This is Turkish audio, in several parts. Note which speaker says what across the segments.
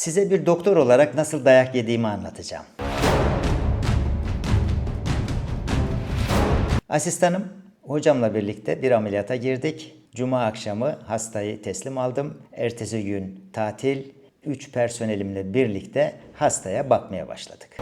Speaker 1: Size bir doktor olarak nasıl dayak yediğimi anlatacağım. Asistanım hocamla birlikte bir ameliyata girdik. Cuma akşamı hastayı teslim aldım. Ertesi gün tatil. Üç personelimle birlikte hastaya bakmaya başladık.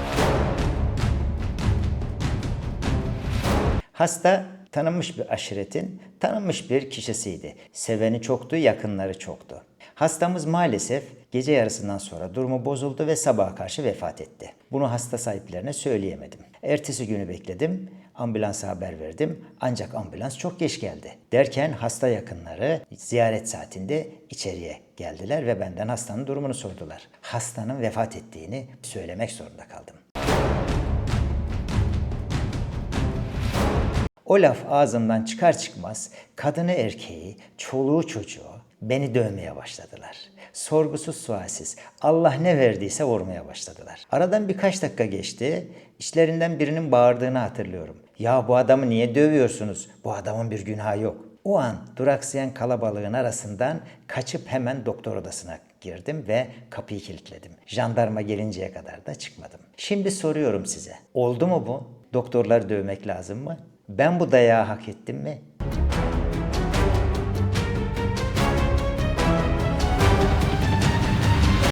Speaker 1: Hasta tanınmış bir aşiretin tanınmış bir kişisiydi. Seveni çoktu, yakınları çoktu. Hastamız maalesef gece yarısından sonra durumu bozuldu ve sabaha karşı vefat etti. Bunu hasta sahiplerine söyleyemedim. Ertesi günü bekledim, ambulansa haber verdim ancak ambulans çok geç geldi. Derken hasta yakınları ziyaret saatinde içeriye geldiler ve benden hastanın durumunu sordular. Hastanın vefat ettiğini söylemek zorunda kaldım. O laf ağzımdan çıkar çıkmaz kadını erkeği, çoluğu çocuğu beni dövmeye başladılar. Sorgusuz sualsiz Allah ne verdiyse vurmaya başladılar. Aradan birkaç dakika geçti. İçlerinden birinin bağırdığını hatırlıyorum. Ya bu adamı niye dövüyorsunuz? Bu adamın bir günahı yok. O an duraksayan kalabalığın arasından kaçıp hemen doktor odasına girdim ve kapıyı kilitledim. Jandarma gelinceye kadar da çıkmadım. Şimdi soruyorum size. Oldu mu bu? Doktorları dövmek lazım mı? Ben bu dayağı hak ettim mi?